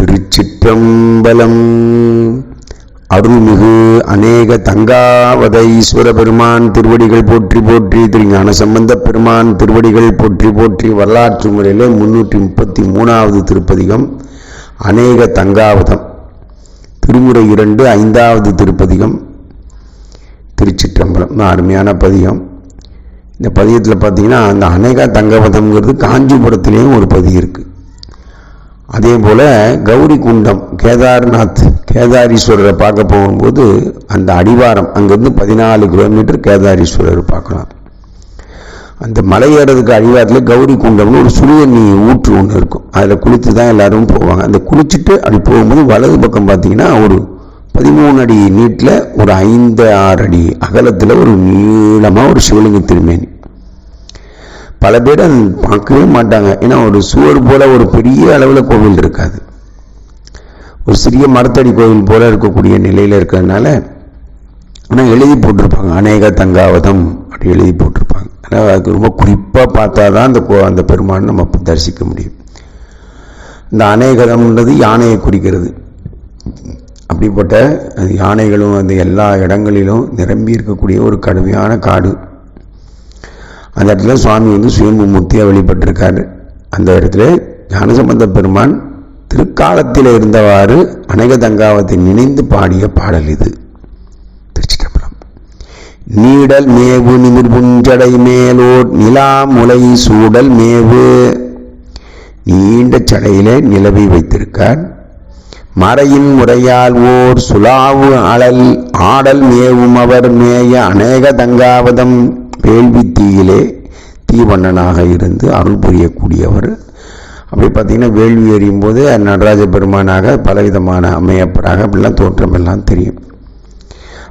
திருச்சிற்றம்பலம். அருள்மிகு அநேக தங்காவத ஈஸ்வர பெருமான் திருவடிகள் போற்றி போற்றி திரு ஞான சம்பந்த பெருமான் திருவடிகள் போற்றி போற்றி வரலாற்று முறையிலே முன்னூற்றி முப்பத்தி மூணாவது திருப்பதிகம் அநேக தங்காவதம். திருமுறை இரண்டு ஐந்தாவது திருப்பதிகம் திருச்சிற்றம்பலம். அருமையான பதிகம். இந்த பதியத்தில் பார்த்தீங்கன்னா அந்த அநேக தங்கவதம்ங்கிறது காஞ்சிபுரத்திலேயும் ஒரு பதிகம் இருக்குது அதே போல் கௌரி குண்டம் கேதார்நாத் கேதாரீஸ்வரரை பார்க்க போகும்போது அந்த அடிவாரம் அங்கேருந்து பதினாலு கிலோமீட்டர் கேதாரீஸ்வரர் பார்க்கலாம். அந்த மலை ஏறதுக்கு அடிவாரத்தில் கௌரி குண்டம்னு ஒரு சுடுதண்ணி ஊற்று ஒன்று இருக்கும். அதில் குளித்து தான் எல்லாரும் போவாங்க. அந்த குளிச்சுட்டு அப்படி போகும்போது வலது பக்கம் பார்த்தீங்கன்னா ஒரு பதிமூணு அடி நீட்டில் ஒரு ஐந்து ஆறு அடி அகலத்தில் ஒரு நீளமாக ஒரு சிவலிங்க திருமேனி. பல பேர் அது பார்க்கவே மாட்டாங்க. ஏன்னா ஒரு சுவர் போல் ஒரு பெரிய அளவில் கோவில் இருக்காது. ஒரு சிறிய மரத்தடி கோவில் போல் இருக்கக்கூடிய நிலையில் இருக்கிறதுனால ஆனால் எழுதி போட்டிருப்பாங்க. அநேக தங்காவதம் அப்படி எழுதி போட்டிருப்பாங்க. ஆனால் அதுக்கு ரொம்ப குறிப்பாக பார்த்தா தான் அந்த கோ அந்த பெருமானை நம்ம தரிசிக்க முடியும். இந்த அநேகதம்ன்றது யானையை குறிக்கிறது. அப்படிப்பட்ட அந்த யானைகளும் அந்த எல்லா இடங்களிலும் நிரம்பி இருக்கக்கூடிய ஒரு கடுமையான காடு. அந்த இடத்துல சுவாமி வந்து சுயம்புமூர்த்தியாக வெளிப்பட்டிருக்காரு. அந்த இடத்துல ஞானசம்பந்த பெருமான் திருக்காலத்தில் இருந்தவாறு அநேக தங்காவத்தை நினைந்து பாடிய பாடல் இது. திருச்சிட்டம்பலம் நீடல் மேவு நிமிர்புஞ்சடை மேலோர் நிலா முலை சூடல் மேவு. நீண்ட சடையிலே நிலவி வைத்திருக்கார். மறையின் முறையால் ஓர் சுலாவு அழல் ஆடல் மேவும் அவர் மேய அநேக தங்காவதம் வேள்வி தீயிலே தீவண்ணனாக இருந்து அருள் புரியக்கூடியவர். அப்படி பார்த்தீங்கன்னா வேள்வி எறியும் போது நடராஜ பெருமானாக பலவிதமான அமையப்பராக அப்படிலாம் தோற்றம் எல்லாம் தெரியும்.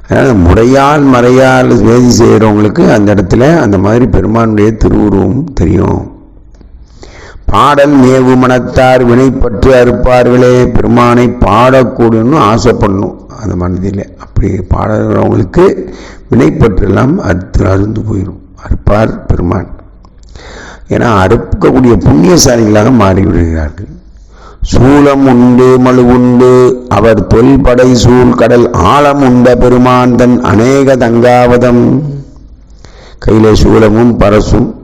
அதனால் முறையால் மறையால் வேதி செய்கிறவங்களுக்கு அந்த இடத்துல அந்த மாதிரி பெருமானுடைய திருவுருவம் தெரியும். பாடல் மேவு மனத்தார் வினைப்பற்று அறுப்பார்களே பெருமானை பாடக்கூடணும்னு ஆசைப்படணும். அந்த மனதில். அப்படி பாடுறவங்களுக்கு வினைப்பற்றெல்லாம் அறுத்து அருந்து போயிடும். அறுப்பார் பெருமான். ஏன்னா அறுக்கக்கூடிய புண்ணியசாலிகளாக மாறிவிடுகிறார்கள். சூலம் உண்டு மழு உண்டு அவர் தொல்படை சூழ் கடல் ஆழம் உண்ட பெருமான் தன் அநேக தங்காவதம். கையிலே சூளமும் பரசும்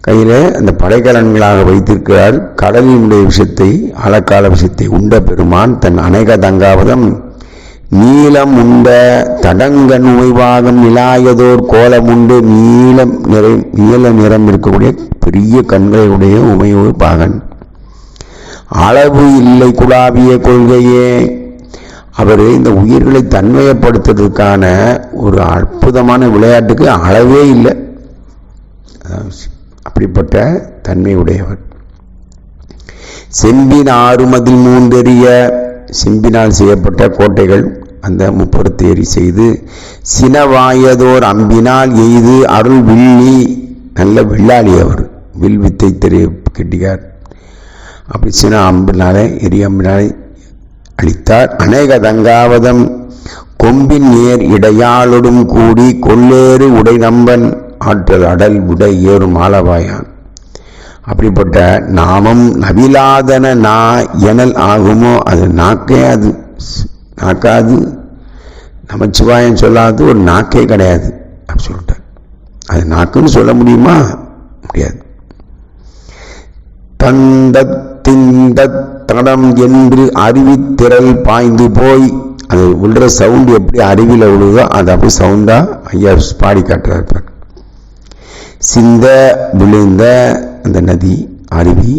கையில் அந்த படைக்கலன்களாக வைத்திருக்கிறார். கடலினுடைய விஷயத்தை அலக்கால விஷயத்தை உண்ட பெருமான் தன் அநேக தங்காவதம் நீளம் உண்ட தடங்க உய்வாகம் நிலாயதோர் கோலம் உண்டு நீளம் நிறை நீல நிறம் இருக்கக்கூடிய பெரிய கண்களுடைய உமையோர் பாகன். அளவு இல்லை குழாவிய கொள்கையே. அவர் இந்த உயிர்களை தன்மையப்படுத்துறதுக்கான ஒரு அற்புதமான விளையாட்டுக்கு அளவே இல்லை. அப்படிப்பட்ட தன்மை உடையவர் செம்பின் ஆறுமதில் மூன்றெறிய செம்பினால் செய்யப்பட்ட கோட்டைகள் அந்த முப்பருத்தேறி செய்து சினவாயதோர் அம்பினால் எய்து அருள் வில்லி நல்ல வில்லாளி அவர் வில் வித்தை தெரிய கெட்டிக்கார். அப்படி சின அம்பினாலே எரிய அம்பினாலே அளித்தார் அநேக தங்காவதம் கொம்பின் நேர் இடையாளொடும் கூடி கொள்ளேறு உடை நம்பன் ஆற்றல் அடல் உடை ஏறும் ஆளவாயான் அப்படிப்பட்ட நாமம் நவிலாதன நா எனல் ஆகுமோ அது நாக்கே அது. நாக்காது. நமச்சிவாயம் சொல்லாது ஒரு நாக்கே கிடையாது. அப்படி சொல்லிட்டார். அது நாக்குன்னு சொல்ல முடியுமா? முடியாது. தந்த தடம் என்று அறிவித்திரல் பாய்ந்து போய் அது விழுற சவுண்டு எப்படி அருவியில் விழுதோ அது அப்படி சவுண்டாக ஐயா பாடி காட்டுறாரு சிந்த விழுந்த அந்த நதி அருவி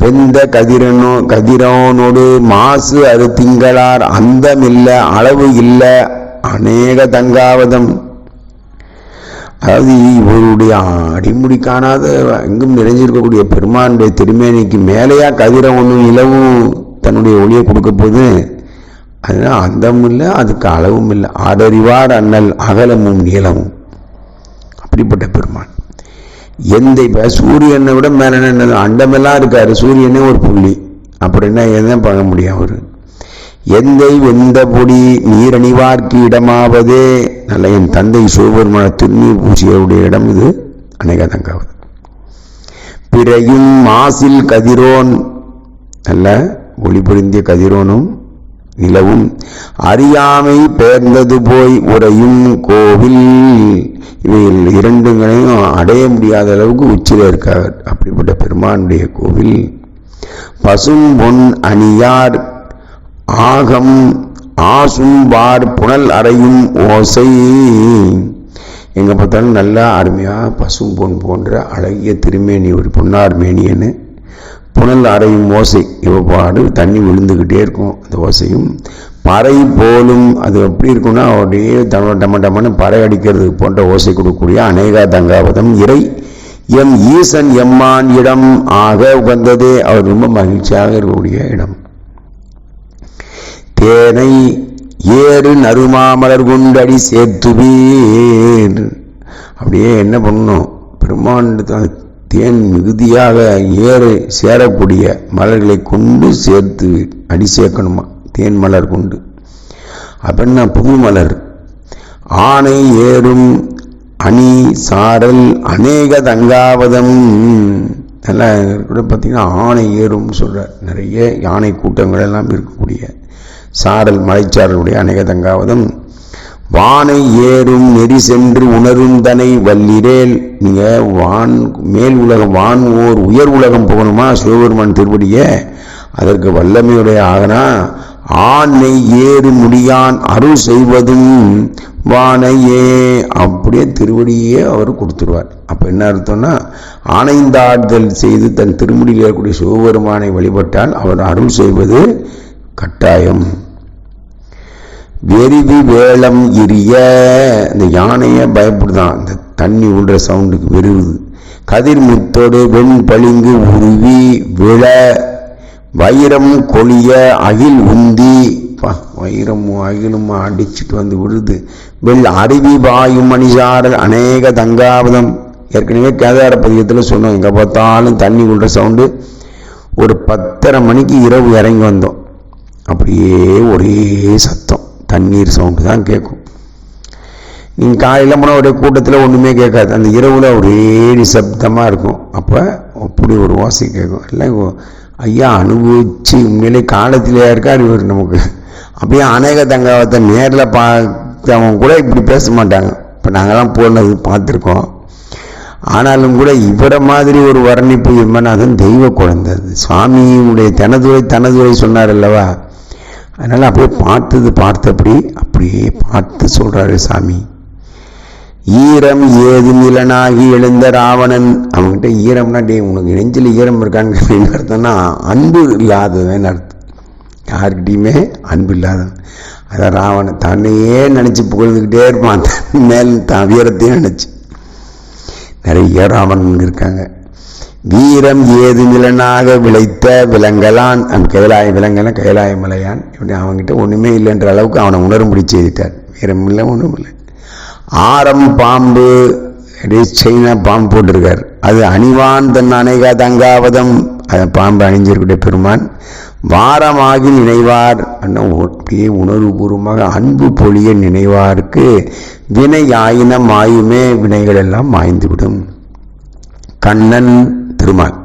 வெந்த கதிரனோ கதிரோனோடு மாசு அரு திங்களார் அந்தம் இல்லை அளவு இல்ல அநேக தங்காவதம். அதாவது இவருடைய அடிமுடி காணாத எங்கும் நிறைஞ்சிருக்கக்கூடிய பெருமானுடைய திருமேனிக்கு மேலேயா கதிரவனும் இளவும் தன்னுடைய ஒளியை கொடுக்க போது அதனால் அந்தமும் இல்லை அதுக்கு அளவும் இல்லை ஆடறிவார் அண்ணல் அகலமும் நீளமும். அப்படிப்பட்ட பெருமான். எந்த இப்போ சூரியனை விட மேலே என்ன அண்டமெல்லாம் இருக்காரு சூரியனே ஒரு புள்ளி. அப்படின்னா என்ன பண்ண முடியும் அவர்? எந்தை வெந்த பொடி நீரணிவார்க்கு இடமாவதே? நல்ல என் தந்தை சிவபெருமான திருநீர் பூசியவுடைய இடம் இது அநேகதங்காவது. பிறையும் மாசில் கதிரோன் நல்ல ஒளி பொருந்திய கதிரோனும் நிலவும். அறியாமை பெயர்ந்தது போய் உடையும் கோவில். இவைகள் இரண்டுங்களையும் அடைய முடியாத அளவுக்கு உச்சில இருக்கார். அப்படிப்பட்ட பெருமானுடைய கோவில். பசும் பொன் அணியார் ஆகம் ஆசும்பார் புனல் அறையும் ஓசை. எங்கே பார்த்தாலும் நல்லா அருமையாக பசும் பொன் போன்ற அழகிய திருமேனி ஒரு பொன்னார் மேனியன்னு புனல் அறையும் ஓசை. இவ பாடு? தண்ணி விழுந்துக்கிட்டே இருக்கும் அந்த ஓசையும். பறை போலும் அது எப்படி இருக்கும்னா அப்படியே டம டம டமன்னு பறை அடிக்கிறது போன்ற ஓசை கொடுக்கக்கூடிய அநேகா தங்காவதம் இறை. எம் ஈசன் எம்மான் இடம் ஆக உகந்ததே. அவர் ரொம்ப மகிழ்ச்சியாக இருக்கக்கூடிய இடம். தேனை ஏறு நறுமாமலர் குண்டடி சேர்த்துவீர். அப்படியே என்ன பண்ணணும்? பெருமாண்டு தேன் மிகுதியாக ஏறு சேரக்கூடிய மலர்களை கொண்டு சேர்த்து அடி சேர்க்கணுமா தேன் மலர் கொண்டு. அப்படின்னா புது மலர். ஆணை ஏறும் அணி சாரல் அநேக தங்காவதம். நல்லா கூட பார்த்தீங்கன்னா ஆணை ஏறும்னு சொல்கிறார் நிறைய யானை கூட்டங்கள் எல்லாம் இருக்கக்கூடிய சாரல் மலைச்சாரலுடைய அநேக தங்காவதம். வானை ஏறும் நெறி சென்று உணரும் தனை வல்லிரேல். நீங்க வான் மேல் உலகம் வான் ஓர் உயர் உலகம் போகணுமா? சிவபெருமான் திருவடிய? அதற்கு வல்லமையுடைய ஆகனா? ஆணை ஏறு முடியான் அருள் செய்வதும் வானையே அப்படியே திருவடியே அவர் கொடுத்துருவார். அப்போ என்ன அர்த்தம்னா ஆணைந்தாடுதல் செய்து தன் திருமுடியில் இருக்கக்கூடிய சிவபெருமானை வழிபட்டால் அவர் அருள் செய்வது கட்டாயம். வெறிவி வேளம் எரிய. இந்த யானையை பயப்படுதான். அந்த தண்ணி விடுற சவுண்டுக்கு வெறுவுது கதிர் முத்தோடு வெண் பளிங்கு உருவி விழ. வைரம் கொளிய அகில் உந்தி. வைரமும் அகிலும் அடிச்சுட்டு வந்து விழுது. வெள் அருவி வாயும் மணிசாரல் அநேக தங்காவதம். ஏற்கனவே கேதார பதிகத்தில் சொன்னோம் எங்கே பார்த்தாலும் தண்ணி விடுற சவுண்டு. ஒரு பத்தரை மணிக்கு இரவு இறங்கி வந்தோம். அப்படியே ஒரே சத்தம். தண்ணீர் சவுண்டு தான் கேட்கும் நீங்கள் காலையில் போனால் ஒரே கூட்டத்தில் ஒன்றுமே கேட்காது. அந்த இரவில் ஒரே நிசப்தமாக இருக்கும். அப்போ அப்படி ஒரு ஓசை கேட்கும். எல்லாம் ஐயா அனுபவிச்சு உண்மையிலே காலத்திலேயே இருக்கார் இவர் நமக்கு. அப்படியே அநேக தங்காவத்தை நேரில் பார்த்தவங்க கூட இப்படி பேச மாட்டாங்க. இப்போ நாங்களாம் போனது பார்த்துருக்கோம். ஆனாலும் கூட இவரை மாதிரி ஒரு வர்ணிப்பு எம்மநாதன் தெய்வ குழந்தை சுவாமியுடைய தனதுரை தனதுரை சொன்னார் அல்லவா? அதனால் அப்படியே பார்த்தது பார்த்தபடி அப்படியே பார்த்து சொல்கிறாரு சாமி. ஈரம் ஏது நிலனாகி எழுந்த ராவணன்? அவன்கிட்ட ஈரம்னா டே உனக்கு நெஞ்சில் ஈரம் இருக்கான்னு அர்த்தம்னா அன்பு இல்லாதவன் அர்த்தம். யாருக்கிட்டையுமே அன்பு இல்லாதவன். அதான் ராவணன் தன்னையே நினச்சி புகழ்ந்துக்கிட்டே இருப்பான். தன் மேல் தான் வீரத்தையும் நினச்சி. நிறைய ராவணன் இருக்காங்க. வீரம் ஏது நிலனாக விளைத்த விலங்கலான் அவன் கைலாய விலங்கன கைலாய மலையான். இப்படி அவன்கிட்ட ஒன்றுமே இல்லைன்ற அளவுக்கு அவனை உணரும்படி செய்துட்டார் வீரம் இல்லை ஒன்றும் இல்லை. ஆரம் பாம்பு செயினா பாம்பு போட்டிருக்கார். அது அணிவான் தன் அணைகா தங்காவதம். அதை பாம்பு அணிஞ்சிருக்கிற பெருமான். வாரமாகி நினைவார். அப்படியே உணர்வுபூர்வமாக அன்பு பொழிய நினைவாருக்கு வினை ஆயினம் ஆயுமே வினைகள் எல்லாம் மாய்ந்துவிடும். கண்ணன் திருமால்.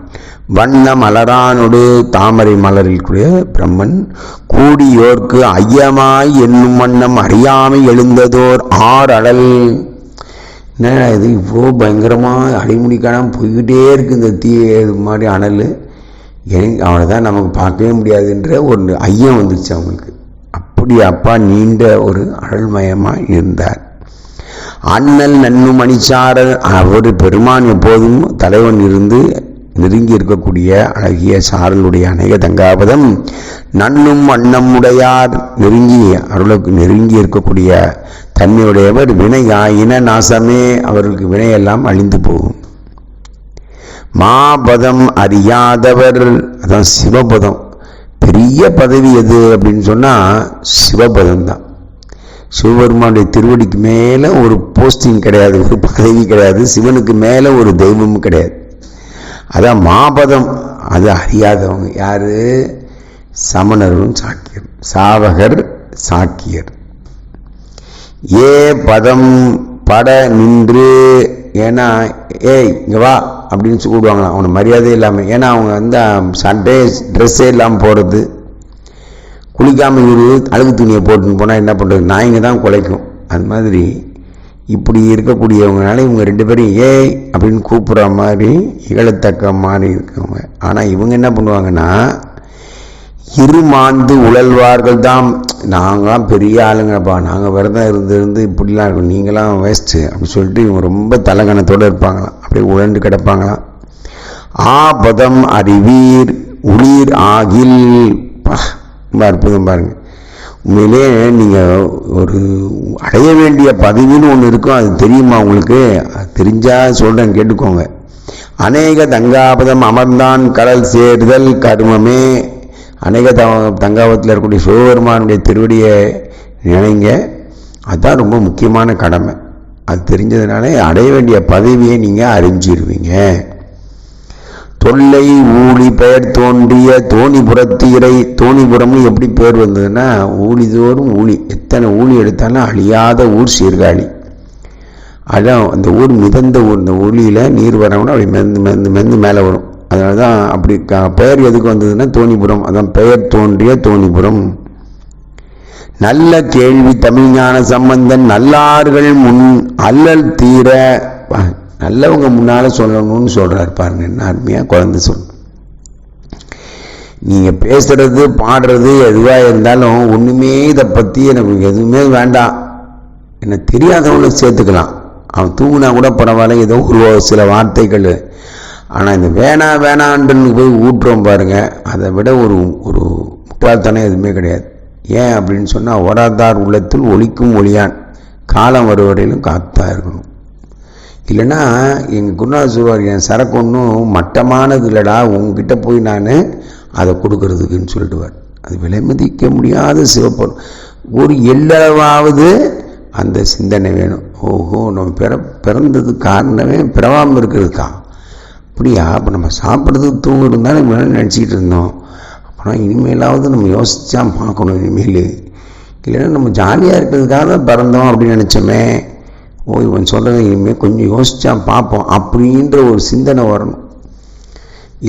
வண்ண மலரானொடு தாமரை மலரில் கூடிய பிரம்மன் கூடியோர்க்கு ஐயமாய் என்னும் வண்ணம் அறியாமை எழுந்ததோர் ஆர் அடல் என்ன இது இவ்வளோ பயங்கரமாக அடிமுடி காணாமல் போய்கிட்டே இருக்கு இந்த தீ இது மாதிரி அனல். எனக்கு அவனை தான் நமக்கு பார்க்கவே முடியாதுன்ற ஒரு ஐயம் வந்துச்சு அவங்களுக்கு அப்படி அப்பா நீண்ட ஒரு அழல்மயமாக இருந்தார். அண்ணல் நன்னும் மணிச்சாரர் அவர் பெருமான் எப்போதும் தலைவன் இருந்து நெருங்கி இருக்கக்கூடிய அழகிய சாரலுடைய அநேக தங்காபதம். நன்னும் வண்ணம் உடையார் நெருங்கி அருளுக்கு நெருங்கி இருக்கக்கூடிய தன்மையுடையவர் இன நாசமே அவருக்கு வினையெல்லாம் அழிந்து போகும். மாபதம் அறியாதவர் அதான் சிவபதம். பெரிய பதவி எது அப்படின்னு சொன்னால் சிவபதம் தான் சிவபெருமானுடைய திருவடிக்கு மேலே ஒரு போஸ்டிங் கிடையாது ஒரு பதவி கிடையாது சிவனுக்கு மேலே ஒரு தெய்வமும் கிடையாது. அதான் மாபதம். அது அறியாதவங்க யார்? சமணரும் சாக்கியர். சாவகர் சாக்கியர். ஏ பதம் பட நின்று ஏன்னா ஏய் இங்கே வா அப்படின்னு கூடுவாங்களாம் அவனை மரியாதை இல்லாமல் ஏன்னா அவங்க வந்து சண்டே ட்ரெஸ்ஸே இல்லாமல் போகிறது குளிக்காமல் இவர் அழுகு துணியை போட்டுன்னு போனால் என்ன பண்ணுறது நாய்ங்க தான் குலைக்கும். அது மாதிரி இப்படி இருக்கக்கூடியவங்கனால இவங்க ரெண்டு பேரும் ஏய் அப்படின்னு கூப்பிட்ற மாதிரி இகழத்தக்க மாதிரி இருக்கவங்க. ஆனால் இவங்க என்ன பண்ணுவாங்கன்னா இருமாந்து உழல்வார்கள் தான் நாங்களாம் பெரிய ஆளுங்கப்பா. நாங்கள் விரதம் இருந்து இருந்து இப்படிலாம் இருக்கோம். நீங்களாம் வேஸ்ட்டு அப்படின்னு சொல்லிட்டு இவங்க ரொம்ப தலகணத்தோடு இருப்பாங்களாம். அப்படியே உழண்டு கிடப்பாங்களாம். ஆபதம் அறிவீர் உளிர் ஆகில். பா ரொம்ப அற்புதம் பாருங்கள் உண்மையிலே நீங்கள் ஒரு அடைய வேண்டிய பதவின்னு ஒன்று இருக்கும் அது தெரியுமா உங்களுக்கு? தெரிஞ்சால் சொல்கிறேன் கேட்டுக்கோங்க. அநேக தங்காபதம் அமர்ந்தான் கடல் சேர்தல் கருமமே. அநேக த தங்காபத்தில் இருக்கக்கூடிய சிவபெருமானுடைய திருவடியை நினைங்க. அதுதான் ரொம்ப முக்கியமான கடமை. அது தெரிஞ்சதுனால அடைய வேண்டிய பதவியை நீங்கள் அறிஞ்சிருவீங்க. தொல்லை ஊழி பெயர் தோன்றிய தோணிபுரத்து இறை தோணிபுரம்னு எப்படி பேர் வந்ததுன்னா ஊழிதோறும் ஊழி. எத்தனை ஊழி எடுத்தாலும் அழியாத ஊர் சீர்காழி. அதான் அந்த ஊர் மிதந்த ஊர். இந்த ஊழியில் நீர் வரவுன்னா அப்படி மெந்து மெந்து மெந்து மேலே வரும். அதனால தான் அப்படி பெயர் எதுக்கு வந்ததுன்னா தோணிபுரம். அதான் பெயர் தோன்றிய தோணிபுரம். நல்ல கேள்வி தமிழ்ஞான சம்பந்தன் நல்லார்கள் முன் அல்லல் தீர நல்லவங்க முன்னால் சொல்லணும்னு சொல்கிறார் பாருங்க என்ன அருமையாக குழந்தை சொல்லணும் நீங்கள் பேசுகிறது பாடுறது எதுவாக இருந்தாலும் ஒன்றுமே இதை பற்றி எனக்கு எதுவுமே வேண்டாம். என்னை தெரியாதவங்களை சேர்த்துக்கலாம். அவன் தூங்கினா கூட பரவாயில்ல ஏதோ ஒரு சில வார்த்தைகள். ஆனால் இந்த வேணா வேணான்னு போய் ஊட்டுறோம் பாருங்கள் அதை விட ஒரு ஒரு முட்டாள்தனம் எதுவுமே கிடையாது. ஏன் அப்படின்னு சொன்னால் ஓராதார் உள்ளத்தில் ஒலிக்கும் ஒளியான். காலம் வருவரையிலும் காத்தா இருக்கணும். இல்லைன்னா எங்கள் குருநாத சொல்வார் என் சரக்கு ஒன்றும் மட்டமானது இல்லைடா உங்ககிட்ட போய் நான் அதை கொடுக்கறதுக்குன்னு சொல்லிடுவார். அது விலை மதிக்க முடியாத சிவப்பொருள் ஒரு எல்லளவாவது அந்த சிந்தனை வேணும். ஓஹோ நம்ம பிற பிறந்தது காரணமே பிறவாமல் இருக்கிறதுக்கா அப்படியா? அப்போ நம்ம சாப்பிட்றதுக்கு தூங்குறது தான் நம்ம நினச்சிக்கிட்டு இருந்தோம். அப்புறம் இனிமேலாவது நம்ம யோசிச்சா பார்க்கணும் இனிமேல். இல்லைன்னா நம்ம ஜாலியாக இருக்கிறதுக்காக தான் பிறந்தோம் அப்படின்னு நினச்சோமே. ஓ இவன் சொல்கிறத இனிமேல் கொஞ்சம் யோசித்தா பார்ப்போம். அப்படின்ற ஒரு சிந்தனை வரணும்.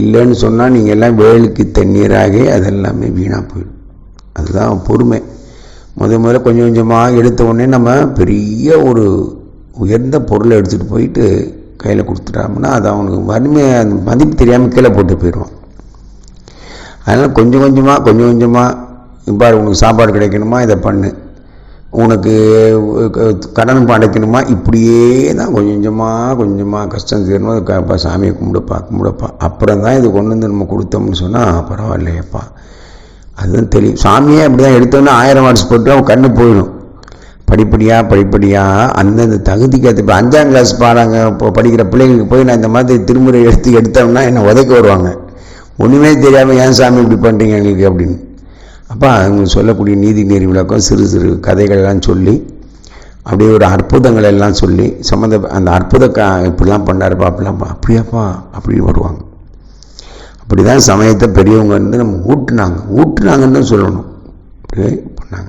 இல்லைன்னு சொன்னால் நீங்கள் எல்லாம் வேலுக்கு தண்ணீராகி அதெல்லாமே வீணாக போயிடும். அதுதான் பொறுமை. முத முதல்ல கொஞ்சம் கொஞ்சமாக எடுத்த உடனே நம்ம பெரிய ஒரு உயர்ந்த பொருளை எடுத்துகிட்டு போயிட்டு கையில் கொடுத்துட்டோம்னா அது அவனுக்கு வறுமை அந்த மதிப்பு தெரியாமல் கீழே போட்டு போயிடுவான். அதனால் கொஞ்சம் கொஞ்சமாக கொஞ்சம் கொஞ்சமாக இப்போ உனக்கு சாப்பாடு கிடைக்கணுமா? இதை பண்ணு. உனக்கு கடன் படைக்கணுமா? இப்படியே தான் கொஞ்சம் கொஞ்சமாக கொஞ்சமாக கஷ்டம் தீரணும். அதுக்கப்பா சாமியை கும்பிடுப்பா கும்பிடுப்பா. அப்புறம் தான் இது கொண்டு வந்து நம்ம கொடுத்தோம்னு சொன்னால் பரவாயில்லையப்பா. அதுதான் தெரியும் சாமியே அப்படி தான் எடுத்தோன்னே ஆயிரம் வாட்ஸ் போட்டு அவன் கண்ணு போயிடும். படிப்படியாக படிப்படியாக அந்தந்த தகுதிக்கு அது இப்போ அஞ்சாம் கிளாஸ் பாடாங்க இப்போ படிக்கிற பிள்ளைங்களுக்கு போய் நான் இந்த மாதிரி திருமுறை எடுத்து எடுத்தோம்னா என்னை உதைக்க வருவாங்க? ஒன்றுமே தெரியாமல் ஏன் சாமி இப்படி பண்ணுறீங்க எங்களுக்கு? அப்படின்னு. அப்போ அவங்க சொல்லக்கூடிய நீதி நெறி விளக்கம் சிறு சிறு கதைகள்லாம் சொல்லி அப்படியே ஒரு அற்புதங்கள் எல்லாம் சொல்லி சம்மந்த அந்த அற்புத கா இப்படிலாம் பண்ணாருப்பா அப்படிலாம் அப்படியாப்பா அப்படின்னு வருவாங்க. அப்படி தான் சமயத்தை பெரியவங்க வந்து நம்ம ஊட்டுனாங்க. ஊட்டுனாங்கன்னு தான் சொல்லணும். அப்படியே பண்ணாங்க.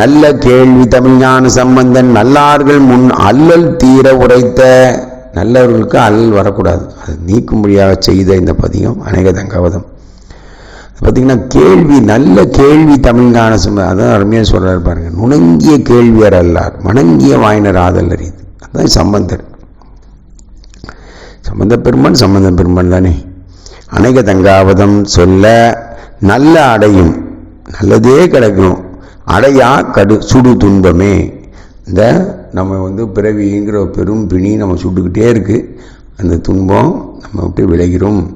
நல்ல கேள்வி தமிழ்ஞான சம்பந்தன் நல்லார்கள் முன் அல்லல் தீர உரைத்த நல்லவர்களுக்கு அல்லல் வரக்கூடாது. அது நீக்கும்படியாக செய்த இந்த பதியம் அநேக தங்கவதம் பார்த்தீங்கன்னா கேள்வி நல்ல கேள்வி தமிழ்ஞான சம்பந்தம் அதான் அருமையாக சொல்கிறார் பாருங்க. நுணங்கிய கேள்வியர் அல்லார் மணங்கிய வாயினர் ஆதல் அறிது அதான் சம்பந்தர். சம்பந்த பெருமான் சம்பந்த பெருமான் தானே. அநேக தங்காவதம் சொல்ல நல்ல அடையும். நல்லதே கிடைக்கும். அடையா கடு சுடு துன்பமே. இந்த நம்ம வந்து பிறவிங்கிற பெரும் பிணி நம்ம சுட்டுக்கிட்டே இருக்குது அந்த துன்பம் நம்ம விட்டு விளைகிறோம்